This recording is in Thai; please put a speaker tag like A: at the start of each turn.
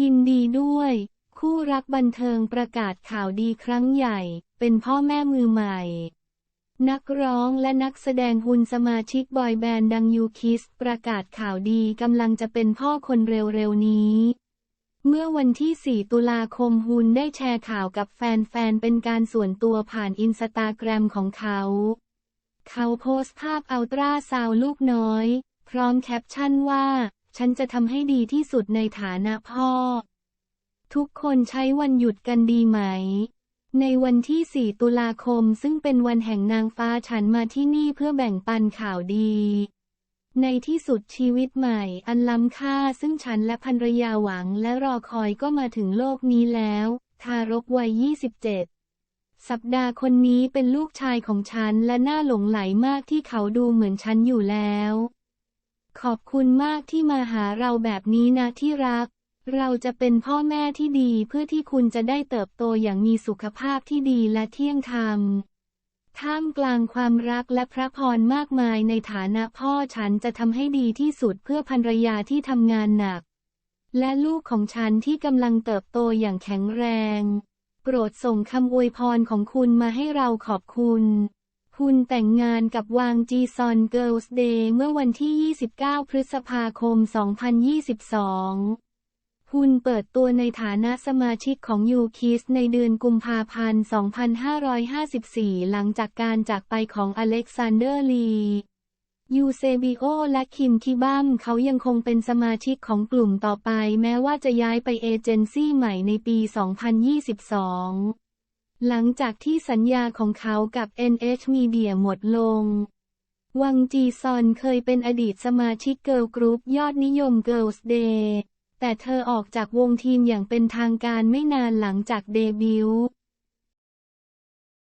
A: ยินดีด้วย คู่รักบันเทิงประกาศข่าวดีครั้งใหญ่ เป็นพ่อแม่มือใหม่ นักร้องและนักแสดงหุ่นสมาชิกบอยแบนด์ดังยูคิสประกาศข่าวดีกำลังจะเป็นพ่อคนเร็วๆนี้เมื่อวันที่ 4 ตุลาคมฮุนได้แชร์ข่าวกับแฟนๆ เป็นการส่วนตัวผ่านอินสตาแกรมของเขา เขาโพสต์ภาพอัลตราซาวลูกน้อย พร้อมแคปชั่นว่า ฉันจะทำให้ดีที่สุดในฐานะพ่อ ทุกคนใช้วันหยุดกันดีไหม ในวันที่ 4 ตุลาคมซึ่งเป็นวันแห่งนางฟ้าฉันมาที่นี่เพื่อแบ่งปันข่าวดี ในที่สุดชีวิตใหม่ อันล้ำค่าซึ่งฉันและภรรยาหวังและรอคอยก็มาถึงโลกนี้แล้ว ทารกวัย 27สัปดาห์คนนี้เป็นลูกชายของฉันและน่าหลงไหลมากที่เขาดูเหมือนฉันอยู่แล้ว ขอบคุณมากที่มาหาเราแบบนี้นะที่รัก เราจะเป็นพ่อแม่ที่ดีเพื่อที่คุณจะได้เติบโตอย่างมีสุขภาพที่ดีและเที่ยงธรรม ท่ามกลางความรักและพระพรมากมายในฐานะพ่อฉันจะทำให้ดีที่สุดเพื่อภรรยาที่ทำงานหนัก และลูกของฉันที่กำลังเติบโตอย่างแข็งแรง โปรดส่งคำอวยพรของคุณมาให้เราขอบคุณ คุณแต่งงานกับวางจีซอนเกิลส์เดย์เมื่อวันที่ 29 พฤษภาคม 2022คุณเปิดตัวในฐานะสมาชิกของยูคิสในเดือนกุมภาพันธ์ 2554 หลังจากการจากไปของอเล็กซานเดอร์ลี ยูเซบิโอและคิมคิบัมเขายังคงเป็นสมาชิกของกลุ่มต่อไปแม้ว่าจะย้ายไปเอเจนซี่ใหม่ในปี 2022 หลังจากที่สัญญาของเขากับ NH Media หมดลง วังจีซอนเคยเป็นอดีตสมาชิกเกิร์ลกรุ๊ปยอดนิยม Girls Day แต่เธอออกจากวงทีมอย่างเป็นทางการไม่นานหลังจากเดบิวต์